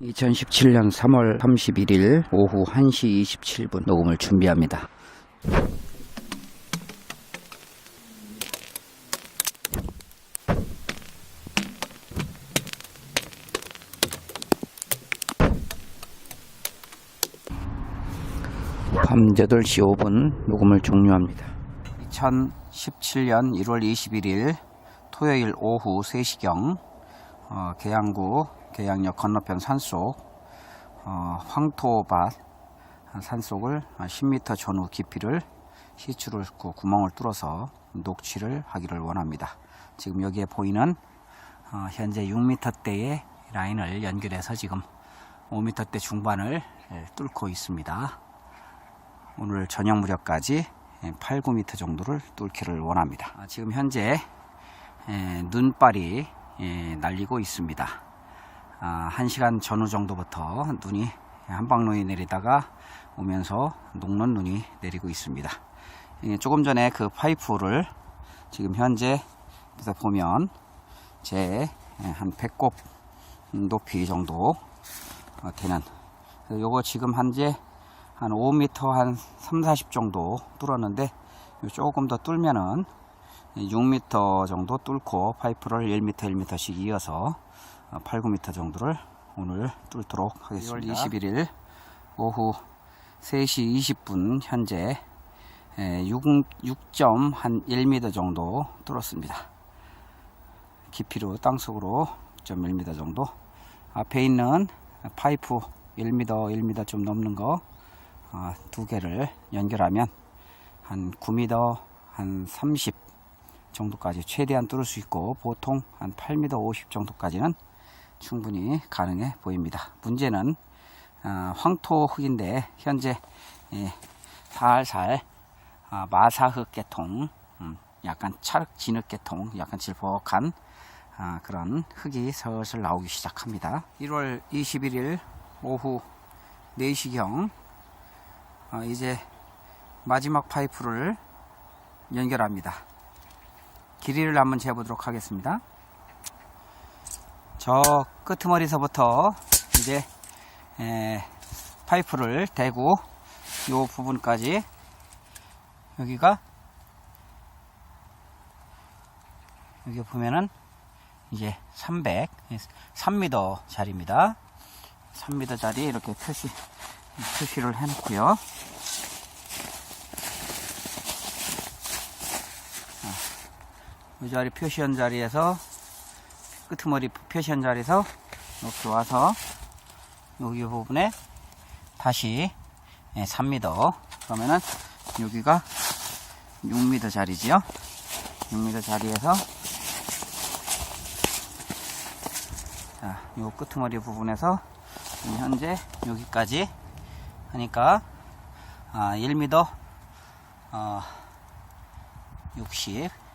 2017년 3월 31일 오후 1시 27분 녹음을 준비합니다. 밤 8시 5분 녹음을 종료합니다. 2017년 1월 21일 토요일 오후 3시경 어, 계양구 계양역 건너편 산속 어, 황토밭 산속을 10m 전후 깊이를 시추를 그 구멍을 뚫어서 녹취를 하기를 원합니다. 지금 여기에 보이는 어, 현재 6m대의 라인을 연결해서 지금 5m대 중반을 예, 뚫고 있습니다. 오늘 저녁 무렵까지 8, 9m 정도를 뚫기를 원합니다. 아, 지금 현재 에, 눈발이 예, 날리고 있습니다. 아, 1시간 전후 정도부터 눈이 한방눈이 내리다가 오면서 녹는 눈이 내리고 있습니다. 예, 조금 전에 그 파이프를 지금 현재 보면 제한 배꼽 높이 정도 어, 되는 요거 지금 현재 한 5m 한 3, 40 정도 뚫었는데 조금 더 뚫면은 6m 정도 뚫고 파이프를 1m 1m씩 이어서 8, 9m 정도를 오늘 뚫도록 하겠습니다. 2월 21일 오후 3시 20분 현재 6, 6.1m 정도 뚫었습니다. 깊이로 땅속으로 6.1m 정도 앞에 있는 파이프 1m, 1m 좀 넘는 거 어, 두 개를 연결하면 한 9m, 한 30 정도까지 최대한 뚫을 수 있고 보통 한 8m 50 정도까지는 충분히 가능해 보입니다. 문제는 어, 황토 흙인데 현재 예, 살살 어, 마사흙 계통, 음, 약간 찰흙 진흙 계통, 약간 질퍽한 아, 그런 흙이 슬슬 나오기 시작합니다. 1월 21일 오후 4시경 어, 이제 마지막 파이프를 연결합니다. 길이를 한번 재보도록 하겠습니다. 저 끄트머리서부터 이제 에, 파이프를 대고 이 부분까지 여기가 여기 보면은 이제 300 3m 짜리입니다. 3m 짜리 이렇게 표시 표시를 해 놓고요. 이 자리 표시한 자리에서 끄트머리 표시한 자리에서 이렇게 와서 여기 부분에 다시 3m 그러면은 여기가 6m 자리지요. 6m 자리에서 자, 요 끄트머리 부분에서 현재 여기까지 하니까 아, 1m 어, 60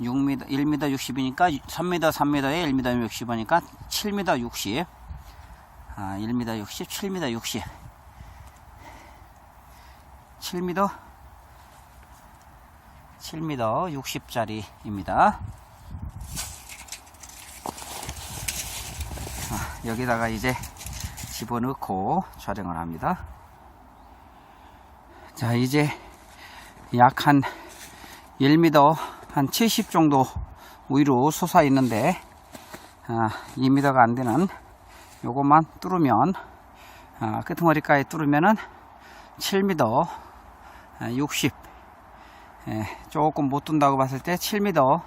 6m 1m 60이니까 3m 3m에 1m 60이니까 7m 60 아, 1m 60 7m 60 7m 7m 60짜리입니다. 여기다가 이제 집어넣고 촬영을 합니다. 자, 이제 약 한 1m 한 70 정도 위로 솟아 있는데 아, 2m가 안 되는 요것만 뚫으면 아, 끄트머리까지 뚫으면은 7m 60 예, 조금 못 둔다고 봤을 때 7m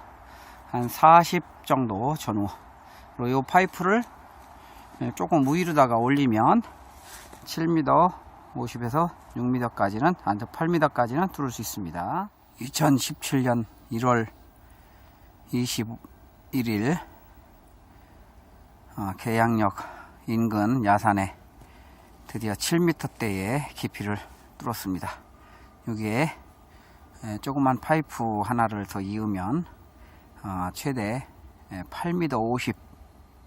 한 40 정도 전후 그리고 요 파이프를 예, 조금 위로다가 올리면 7m 50에서 6m까지는 안 8m까지는 뚫을 수 있습니다. 2017년 1월 21일 어, 계양역 인근 야산에 드디어 7m대의 깊이를 뚫었습니다. 여기에 에, 조그만 파이프 하나를 더 이으면 어, 최대 8m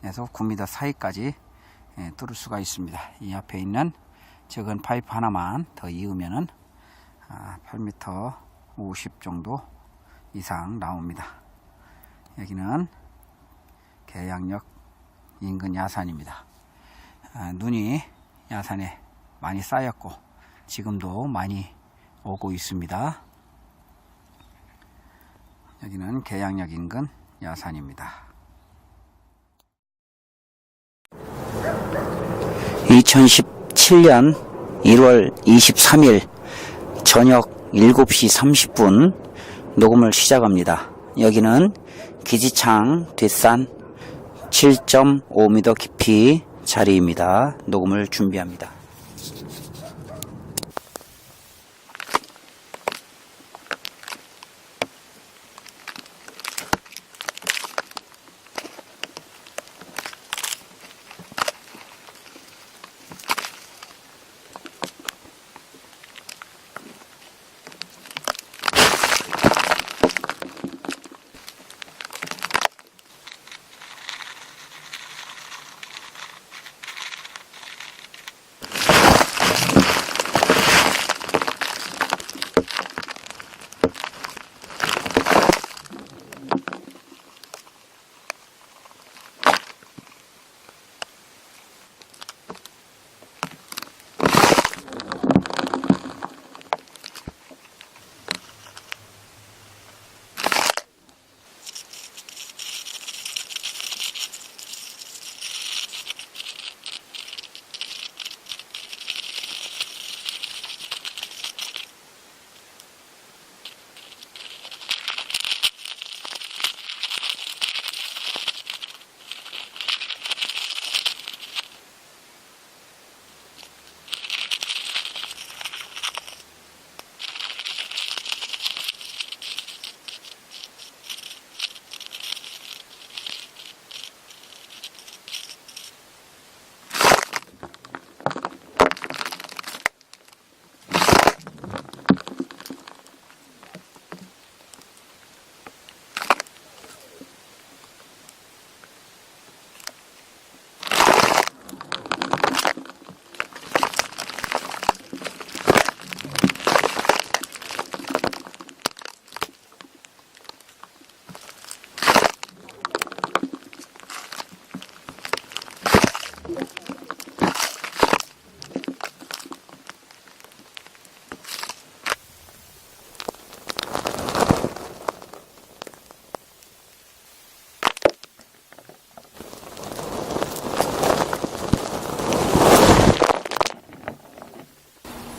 50에서 9m 사이까지 에, 뚫을 수가 있습니다. 이 앞에 있는 적은 파이프 하나만 더 이으면은 아, 8m 50 정도 이상 나옵니다. 여기는 계양역 인근 야산입니다. 아, 눈이 야산에 많이 쌓였고 지금도 많이 오고 있습니다. 여기는 계양역 인근 야산입니다. 2017년 1월 23일 저녁 7시 30분 녹음을 시작합니다. 여기는 기지창 뒷산 7.5m 깊이 자리입니다. 녹음을 준비합니다.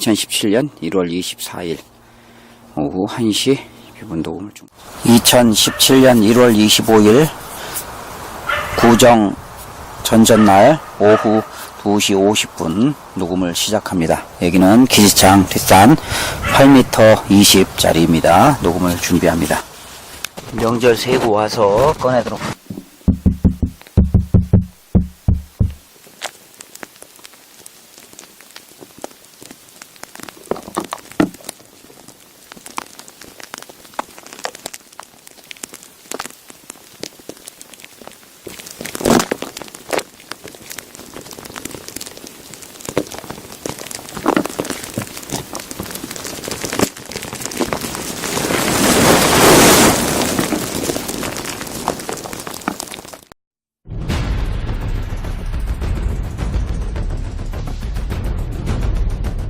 (2017년 1월 24일) 오후 1시 비분 녹음을 중 2017년 1월 25일 구정 전전날 오후 2시 50분 녹음을 시작합니다. 여기는 기지창 뒷산 8m 20짜리입니다. 녹음을 준비합니다. 명절 세고 와서 꺼내도록